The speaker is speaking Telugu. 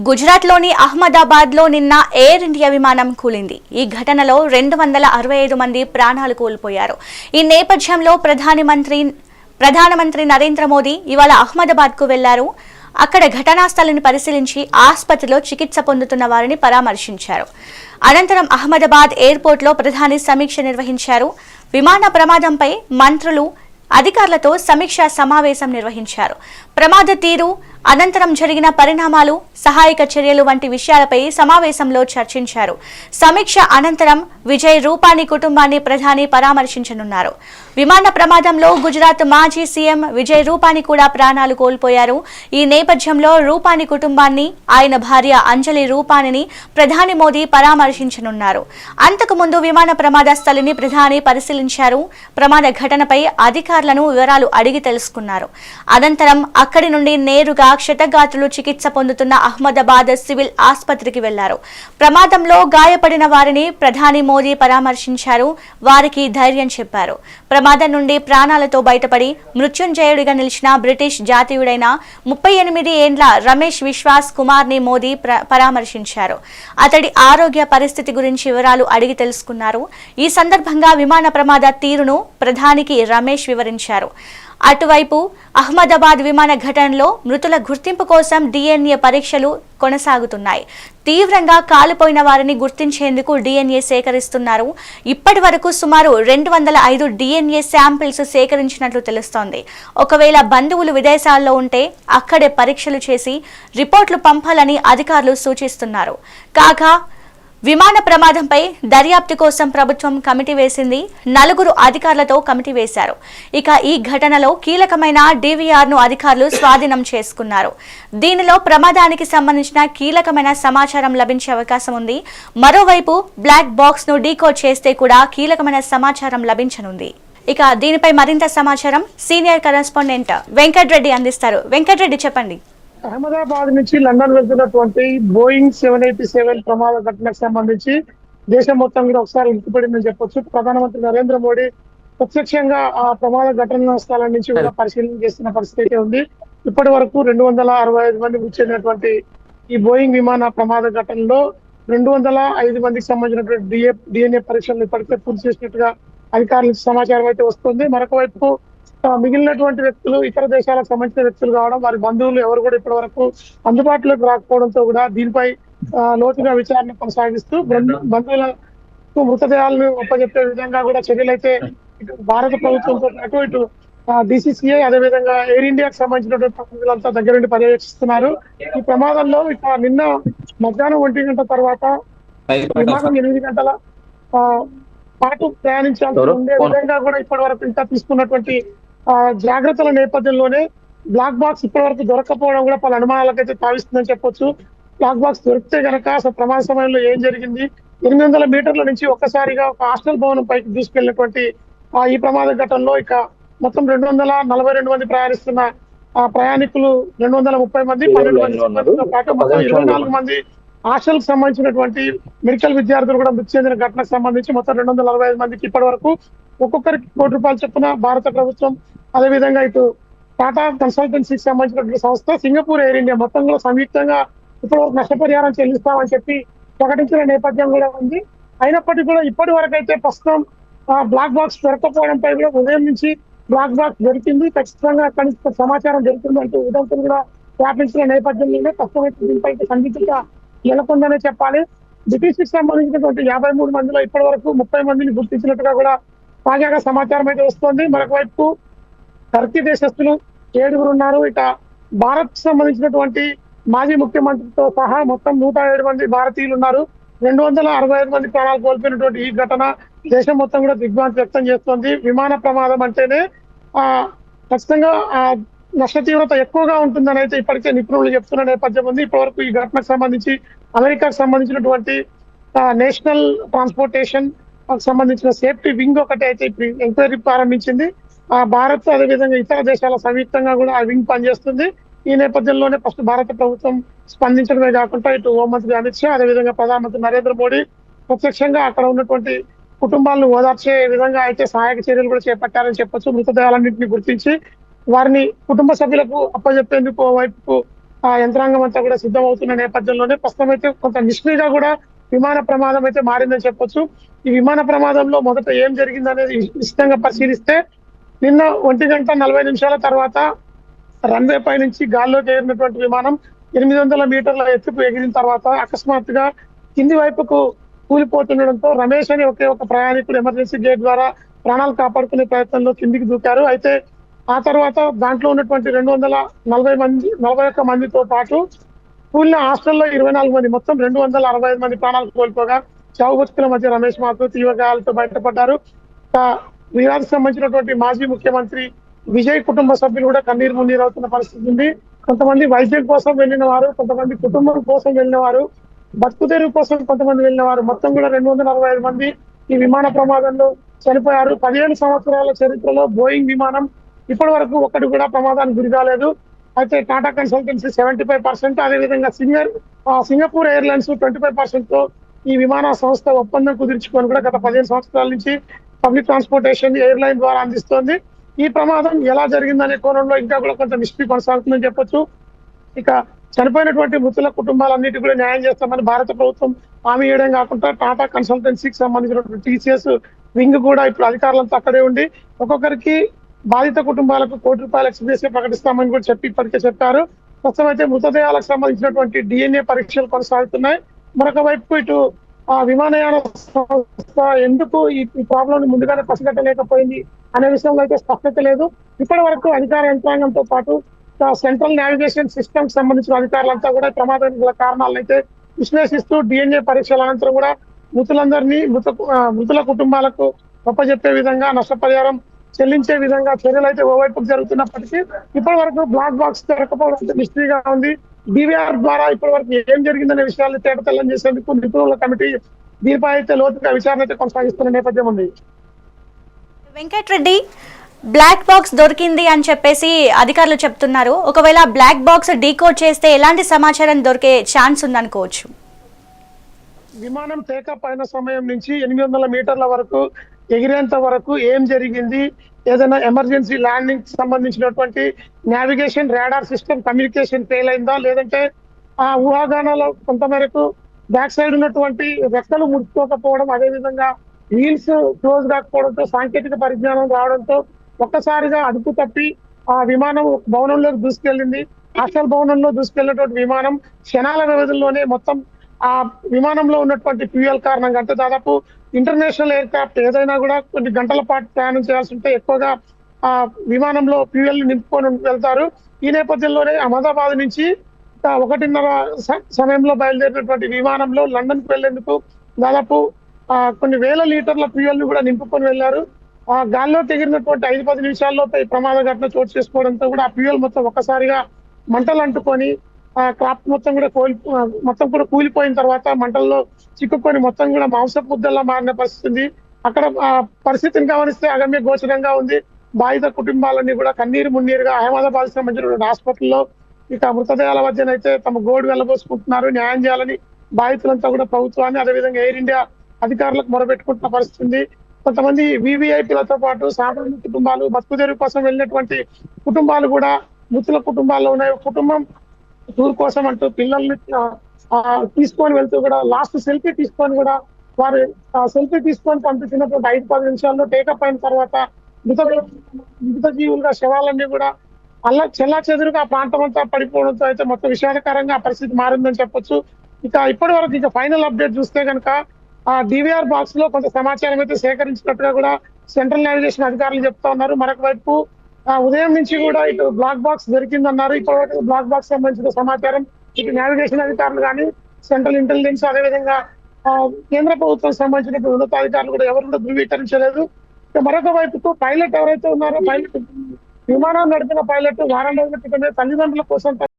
గుజరాత్లోని అహ్మదాబాద్లో నిన్న ఎయిర్ ఇండియా విమానం కూలింది. ఈ ఘటనలో రెండు వందల అరవై ఐదు మంది ప్రాణాలు కోల్పోయారు. ఈ నేపథ్యంలో ప్రధాని మంత్రి ప్రధానమంత్రి నరేంద్ర మోదీ ఇవాళ అహ్మదాబాద్కు వెళ్ళారు. అక్కడ ఘటనా స్థలాన్ని పరిశీలించి ఆసుపత్రిలో చికిత్స పొందుతున్న వారిని పరామర్శించారు. అనంతరం అహ్మదాబాద్ ఎయిర్పోర్ట్లో ప్రధాని సమీక్ష నిర్వహించారు. విమాన ప్రమాదంపై మంత్రులు అధికారులతో సమీక్షా సమావేశం నిర్వహించారు. ప్రమాద తీరు అనంతరం జరిగిన పరిణామాలు సహాయక చర్యలు వంటి విషయాలపై సమావేశంలో చర్చించారు. సమీక్ష అనంతరం విజయ్ రూపాని కుటుంబాన్ని ప్రధాని పరామర్శించనున్నారు. విమాన ప్రమాదంలో గుజరాత్ మాజీ సీఎం విజయ్ రూపాని కూడా ప్రాణాలు కోల్పోయారు. ఈ నేపథ్యంలో రూపాని కుటుంబాన్ని ఆయన భార్య అంజలి రూపానిని ప్రధాని మోదీ పరామర్శించనున్నారు. అంతకుముందు విమాన ప్రమాద స్థలిని ప్రధాని పరిశీలించారు. ప్రమాద ఘటనపై అధికారులను వివరాలు అడిగి తెలుసుకున్నారు. అనంతరం అక్కడి నుండి నేరుగా క్షతగాత్రులు చికిత్స పొందుతున్న అహ్మదాబాద్ సివిల్ ఆసుపత్రికి వెళ్ళారు. ప్రమాదంలో గాయపడిన వారిని ప్రధాని మోదీ పరామర్శించారు. వారికి ధైర్యం చెప్పారు. ప్రమాదం నుండి ప్రాణాలతో బయటపడి మృత్యుంజయుడిగా నిలిచిన బ్రిటిష్ జాతీయుడైన ముప్పై ఎనిమిది ఏండ్ల రమేష్ విశ్వాస్ కుమార్ని మోదీ పరామర్శించారు. అతడి ఆరోగ్య పరిస్థితి గురించి వివరాలు అడిగి తెలుసుకున్నారు. ఈ సందర్భంగా విమాన ప్రమాద తీరును ప్రధానికి రమేష్ వివరించారు. అటువైపు అహ్మదాబాద్ విమాన ఘటనలో మృతుల గుర్తింపు కోసం డిఎన్ఏ పరీక్షలు కొనసాగుతున్నాయి. తీవ్రంగా కాలిపోయిన వారిని గుర్తించేందుకు డిఎన్ఏ సేకరిస్తున్నారు. ఇప్పటి వరకు సుమారు రెండు వందల ఐదు డిఎన్ఏ శాంపిల్స్ సేకరించినట్లు తెలుస్తోంది. ఒకవేళ బంధువులు విదేశాల్లో ఉంటే అక్కడే పరీక్షలు చేసి రిపోర్ట్లు పంపాలని అధికారులు సూచిస్తున్నారు. కాగా విమాన ప్రమాదంపై దర్యాప్తు కోసం ప్రభుత్వం కమిటీ వేసింది. నలుగురు అధికారులతో కమిటీ వేశారు. ఇక ఈ ఘటనలో కీలకమైన డివిఆర్ను అధికారులు స్వాధీనం చేసుకున్నారు. దీనిలో ప్రమాదానికి సంబంధించిన కీలకమైన సమాచారం లభించే అవకాశం ఉంది. మరోవైపు బ్లాక్ బాక్స్ను డీకోడ్ చేస్తే కూడా కీలకమైన సమాచారం లభించనుంది. ఇక దీనిపై మరింత సమాచారం సీనియర్ కరెస్పాండెంట్ వెంకట్రెడ్డి అందిస్తారు. వెంకట్రెడ్డి చెప్పండి. అహ్మదాబాద్ నుంచి లండన్ వెళ్తున్నటువంటి బోయింగ్ సెవెన్ ఎయిటీ సెవెన్ ప్రమాద ఘటనకు సంబంధించి దేశం మొత్తం కూడా ఒకసారి ఇంటిపడిందని చెప్పొచ్చు. ప్రధానమంత్రి నరేంద్ర మోడీ ప్రత్యక్షంగా ఆ ప్రమాద ఘటన స్థలం నుంచి కూడా పరిశీలన చేస్తున్న పరిస్థితి అయితే ఉంది. ఇప్పటి వరకు రెండు వందల అరవై ఐదు మంది మృతి చెందినటువంటి ఈ బోయింగ్ విమాన ప్రమాద ఘటనలో రెండు వందల ఐదు మందికి సంబంధించినటువంటి డిఏ డిఎన్ఏ పరీక్షలు ఇప్పటికే పూర్తి చేసినట్టుగా అధికారుల సమాచారం అయితే వస్తుంది. మరొక వైపు మిగిలినటువంటి వ్యక్తులు ఇతర దేశాలకు సంబంధించిన వ్యక్తులు కావడం వారి బంధువులు ఎవరు కూడా ఇప్పటి వరకు అందుబాటులోకి రాకపోవడంతో కూడా దీనిపై ఆ, లోతుగా విచారణ కొనసాగిస్తూ బంధు- బంధువులకు మృతదేహాలను ఒప్పజెప్పే విధంగా కూడా చర్యలు అయితే ఇటు భారత ప్రభుత్వంతో పాటు ఇటు డిసిసిఐ అదేవిధంగా ఎయిర్ ఇండియాకి సంబంధించినటువంటి ప్రతినిధులంతా దగ్గర నుండి పర్యవేక్షిస్తున్నారు. ఈ ప్రమాదంలో ఇక నిన్న మధ్యాహ్నం ఒంటి గంట తర్వాత విమానం ఎనిమిది గంటల ఆ, పాటు ప్రయాణించాల్సి? ఉండే విధంగా కూడా ఇప్పటి వరకు ఇంకా తీసుకున్నటువంటి జాగ్రత్తల నేపథ్యంలోనే బ్లాక్ బాక్స్ ఇప్పటి వరకు దొరకపోవడం కూడా పలు అనుమానాలకైతే తావిస్తుందని చెప్పొచ్చు. బ్లాక్ బాక్స్ దొరికితే గనక అసలు ప్రమాద సమయంలో ఏం జరిగింది? ఎనిమిది వందల మీటర్ల నుంచి ఒక్కసారిగా ఒక హాస్టల్ భవనం పైకి దూసుకెళ్ళినటువంటి ఆ ఈ ప్రమాద ఘటనలో ఇక మొత్తం రెండు వందల నలభై రెండు మంది ప్రయాణిస్తున్న ఆ ప్రయాణికులు రెండు వందల ముప్పై మంది పన్నెండు మంది పాటు మొత్తం ఇరవై నాలుగు మంది హాస్టల్కి సంబంధించినటువంటి మెడికల్ విద్యార్థులు కూడా మృతి చెందిన ఘటనకు సంబంధించి మొత్తం రెండు వందల నలభై ఐదు మందికి ఇప్పటి వరకు ఒక్కొక్కరికి కోటి రూపాయలు చొప్పున భారత ప్రభుత్వం అదేవిధంగా ఇటు టాటా కన్సల్టెన్సీకి సంబంధించినటువంటి సంస్థ సింగపూర్ ఎయిర్ ఇండియా మొత్తం కూడా సంయుక్తంగా ఇప్పుడు నష్టపరిహారం చెల్లిస్తామని చెప్పి ప్రకటించిన నేపథ్యం కూడా ఉంది. అయినప్పటికీ కూడా ఇప్పటి వరకు అయితే ప్రస్తుతం బ్లాక్ బాక్స్ దొరకపోవడంపై కూడా ఉదయం నుంచి బ్లాక్ బాక్స్ దొరికింది. ఖచ్చితంగా అక్కడి నుంచి సమాచారం దొరికింది అంటూ ఉదంతులు కూడా వ్యాపించిన నేపథ్యంలోనే ప్రస్తుతం అయితే దీనిపై సందిగ్ధత నెలకొందనే చెప్పాలి. బ్రిటిష్ సంబంధించినటువంటి యాభై మూడు మందిలో ఇప్పటి వరకు ముప్పై మందిని గుర్తించినట్టుగా కూడా తాజాగా సమాచారం అయితే వస్తుంది. మరొక వైపు టర్కీ దేశస్తులు ఏడుగురు ఉన్నారు. ఇక భారత్ సంబంధించినటువంటి మాజీ ముఖ్యమంత్రితో సహా మొత్తం నూట ఏడు మంది భారతీయులు ఉన్నారు. రెండు వందల అరవై ఐదు మంది ప్రాణాలు కోల్పోయినటువంటి ఈ ఘటన దేశం మొత్తం కూడా దిగ్భ్రాంతి వ్యక్తం చేస్తోంది. విమాన ప్రమాదం అంటేనే ఆ ఖచ్చితంగా ఆ నష్ట తీవ్రత ఎక్కువగా ఉంటుందని అయితే ఇప్పటికే నిపుణులు చెప్తున్న నేపథ్యం ఉంది. ఇప్పటివరకు ఈ ఘటనకు సంబంధించి అమెరికాకు సంబంధించినటువంటి నేషనల్ ట్రాన్స్పోర్టేషన్ సంబంధించిన సేఫ్టీ వింగ్ ఒకటి అయితే ఇప్పుడు ఎంక్వైరీ ప్రారంభించింది. ఆ భారత్ అదేవిధంగా ఇతర దేశాల సంయుక్తంగా కూడా ఆ వింగ్ పనిచేస్తుంది. ఈ నేపథ్యంలోనే ఫస్ట్ భారత ప్రభుత్వం స్పందించడమే కాకుండా ఇటు హోంమంత్రి అమిత్ షా అదేవిధంగా ప్రధానమంత్రి నరేంద్ర మోడీ ప్రత్యక్షంగా అక్కడ ఉన్నటువంటి కుటుంబాలను ఓదార్చే విధంగా అయితే సహాయక చర్యలు కూడా చేపట్టారని చెప్పొచ్చు. మృతదేహాలన్నింటినీ గుర్తించి వారిని కుటుంబ సభ్యులకు అప్పజెప్పేందుకు వైపు ఆ యంత్రాంగం అంతా కూడా సిద్ధమవుతున్న నేపథ్యంలోనే ప్రస్తుతం అయితే కొంత నిష్క్రియగా కూడా విమాన ప్రమాదం అయితే మారిందని చెప్పొచ్చు. ఈ విమాన ప్రమాదంలో మొదట ఏం జరిగిందనేది నిశ్చితంగా పరిశీలిస్తే నిన్న ఒంటి గంట నలభై నిమిషాల తర్వాత రన్వే పై నుంచి గాల్లోకి ఎగిరినటువంటి విమానం ఎనిమిది వందల మీటర్ల ఎత్తుకు ఎగిరిన తర్వాత అకస్మాత్తుగా కింది వైపుకు కూలిపోతుండడంతో రమేష్ అని ఒకే ఒక ప్రయాణికుడు ఎమర్జెన్సీ గేట్ ద్వారా ప్రాణాలు కాపాడుకునే ప్రయత్నంలో కిందికి దూకారు. అయితే ఆ తర్వాత దాంట్లో ఉన్నటువంటి రెండు వందల నలభై మంది నలభై ఒక్క మందితో పాటు స్కూల్లో హాస్టల్లో ఇరవై నాలుగు మంది మొత్తం రెండు వందల అరవై ఐదు మంది ప్రాణాలు కోల్పోగా చావు మధ్య రమేష్ మాత్రం తీవ్ర గాయాలతో బయటపడ్డారు వీరానికి సంబంధించినటువంటి మాజీ ముఖ్యమంత్రి విజయ్ కుటుంబ సభ్యులు కూడా కన్నీరు మున్నీరు అవుతున్న పరిస్థితి ఉంది. కొంతమంది వైద్యం కోసం వెళ్ళిన వారు కొంతమంది కుటుంబం కోసం వెళ్ళిన వారు బతుకుదేరు కోసం కొంతమంది వెళ్ళిన వారు మొత్తం కూడా రెండు వందల అరవై ఐదు మంది ఈ విమాన ప్రమాదంలో చనిపోయారు. పదిహేను సంవత్సరాల చరిత్రలో బోయింగ్ విమానం ఇప్పటి వరకు ఒక్కటి కూడా ప్రమాదానికి గురి కాలేదు. అయితే Tata consultancy seventy five percent అదేవిధంగా సింగర్ ఆ, సింగపూర్ ఎయిర్లైన్స్ ట్వంటీ ఫైవ్ పర్సెంట్తో ఈ విమాన సంస్థ ఒప్పందం కుదుర్చుకొని కూడా గత పదిహేను సంవత్సరాల నుంచి పబ్లిక్ ట్రాన్స్పోర్టేషన్ ఎయిర్లైన్ ద్వారా అందిస్తోంది. ఈ ప్రమాదం ఎలా జరిగిందనే కోణంలో ఇంకా కూడా కొంత మిస్టరీ కొనసాగుతుందని చెప్పొచ్చు. ఇక చనిపోయినటువంటి మృతుల కుటుంబాలన్నిటి కూడా న్యాయం చేస్తామని భారత ప్రభుత్వం హామీ ఇవ్వడం కాకుండా టాటా కన్సల్టెన్సీకి సంబంధించినటువంటి టీసీఎస్ వింగ్ కూడా ఇప్పుడు అధికారులంతా అక్కడే ఉండి ఒక్కొక్కరికి బాధిత కుటుంబాలకు కోటి రూపాయలు ఎక్స్ప్రెస్ ప్రకటిస్తామని కూడా చెప్పి ఇప్పటికే చెప్పారు. ప్రస్తుతం అయితే మృతదేహాలకు సంబంధించినటువంటి డిఎన్ఏ పరీక్షలు కొనసాగుతున్నాయి. మరొక వైపు ఇటు ఆ విమానయాన సంస్థ ఎందుకు ఈ ప్రాబ్లం ముందుగానే పసిగట్టలేకపోయింది అనే విషయంలో అయితే స్పష్టత లేదు. ఇప్పటి వరకు అధికార యంత్రాంగంతో పాటు సెంట్రల్ నావిగేషన్ సిస్టమ్ సంబంధించిన అధికారులంతా కూడా ప్రమాదానికి గల కారణాలను అయితే విశ్లేషిస్తూ డిఎన్ఏ పరీక్షల అనంతరం కూడా మృతులందరినీ మృత మృతుల కుటుంబాలకు చెప్పే విధంగా నష్టపరిహారం చెల్లించే విధంగా చర్యలు అయితే ఓవైపు జరుగుతున్నప్పటికీ ఇప్పటి వరకు బ్లాక్ బాక్స్ దొరకపోవడం అయితే మిస్టరీగా ఉంది. డివిఆర్ ద్వారా ఇప్పటి వరకు ఏం జరిగిందనే విషయాన్ని తేటతెల్లం చేసేందుకు నిపుణుల కమిటీ దీనిపై అయితే లోతుగా విచారణ అయితే కొనసాగిస్తున్న నేపథ్యం ఉంది. వెంకట్రెడ్డి బ్లాక్ బాక్స్ దొరికింది అని చెప్పేసి అధికారులు చెప్తున్నారు. ఒకవేళ బ్లాక్ బాక్స్ డీకోడ్ చేస్తే ఎలాంటి సమాచారం దొరికే ఛాన్స్ ఉందనుకోవచ్చు? విమానం టేకప్ అయిన సమయం నుంచి ఎనిమిది వందల మీటర్ల వరకు ఎగిరేంత వరకు ఏం జరిగింది? ఏదైనా ఎమర్జెన్సీ ల్యాండింగ్ సంబంధించినటువంటి navigation radar system communication fail అయిందా? లేదంటే ఆ ఊహాగానాల కొంతమేరకు బ్యాక్ సైడ్ ఉన్నటువంటి రెక్కలు ముడుచుకోకపోవడం అదేవిధంగా వీల్స్ క్లోజ్ కాకపోవడంతో సాంకేతిక పరిజ్ఞానం రావడంతో ఒక్కసారిగా అదుపు తప్పి ఆ విమానం భవనంలోకి దూసుకెళ్ళింది. హాస్టల్ భవనంలో దూసుకెళ్ళినటువంటి విమానం క్షణాల వ్యవధిలోనే మొత్తం ఆ విమానంలో ఉన్నటువంటి ఫ్యూయల్ కారణంగా అంటే దాదాపు ఇంటర్నేషనల్ ఎయిర్క్రాఫ్ట్ ఏదైనా కూడా కొన్ని గంటల పాటు ప్రయాణం చేయాల్సి ఉంటే ఎక్కువగా ఆ విమానంలో ఫ్యూయల్ నింపుకొని వెళ్తారు. ఈ నేపథ్యంలోనే అహ్మదాబాద్ నుంచి ఒకటిన్నర సమయంలో బయలుదేరినటువంటి విమానంలో లండన్కు వెళ్ళేందుకు దాదాపు ఆ కొన్ని వేల లీటర్ల ఫ్యూయల్ని కూడా నింపుకొని వెళ్ళారు ఆ గాల్లో తెగిరినటువంటి ఐదు పది నిమిషాల్లో ప్రమాద ఘటన చోటు చేసుకోవడంతో కూడా ఆ ఫ్యూయల్ మొత్తం ఒక్కసారిగా మంటలు అంటుకొని క్రాప్ మొత్తం కూడా కోలి మొత్తం కూడా కూలిపోయిన తర్వాత మంటల్లో చిక్కుకొని మొత్తం కూడా మాంస ముద్దల్లా మారిన పరిస్థితి ఉంది. అక్కడ పరిస్థితిని గమనిస్తే అగమ్య గోచరంగా ఉంది. బాధిత కుటుంబాలన్నీ కూడా కన్నీరు మున్నీరుగా అహ్మదాబాద్ సంబంధించిన హాస్పిటల్లో ఇక మృతదేహాల మధ్యనైతే తమ గోడు వెళ్ళబోసుకుంటున్నారు. న్యాయం చేయాలని బాధితులంతా కూడా ప్రభుత్వాన్ని అదేవిధంగా ఎయిర్ ఇండియా అధికారులకు మొరబెట్టుకుంటున్న పరిస్థితి ఉంది. కొంతమంది వివిఐపీలతో పాటు సామాన్య కుటుంబాలు బతుకుదేరు కోసం వెళ్ళినటువంటి కుటుంబాలు కూడా మృతుల కుటుంబాల్లో ఉన్నాయి. ఒక కుటుంబం టూర్ కోసం అంటూ పిల్లల్ని తీసుకొని వెళ్తూ కూడా లాస్ట్ సెల్ఫీ తీసుకొని కూడా వారు సెల్ఫీ తీసుకొని పంపించినటువంటి ఐదు పది నిమిషాల్లో టేకప్ అయిన తర్వాత మృత మృత జీవులుగా శవాలన్నీ కూడా అలా చెల్లా చెదురుగా ఆ ప్రాంతం అంతా పడిపోవడంతో అయితే మొత్తం విషాదకరంగా ఆ పరిస్థితి మారిందని చెప్పొచ్చు. ఇక ఇప్పటి వరకు ఇక ఫైనల్ అప్డేట్ చూస్తే కనుక ఆ డివిఆర్ బాక్స్లో కొంత సమాచారం అయితే సేకరించినట్టుగా కూడా సెంట్రల్ నావిగేషన్ అధికారులు చెప్తా ఉన్నారు. మరొక వైపు ఉదయం నుంచి కూడా ఇటు బ్లాక్ బాక్స్ దొరికిందన్నారు. ఇప్పటివరకు బ్లాక్ బాక్స్ సంబంధించిన సమాచారం ఇటు నావిగేషన్ అధికారులు కానీ సెంట్రల్ ఇంటెలిజెన్స్ అదేవిధంగా ఆ, కేంద్ర ప్రభుత్వం సంబంధించిన ఉన్నతాధికారులు కూడా ఎవరు కూడా ధృవీకరించలేదు. మరొక వైపుకు పైలట్ ఎవరైతే ఉన్నారో పైలట్ విమానం నడిపిన పైలట్ వారం రోజుల క్రితమే తల్లిదండ్రుల కోసం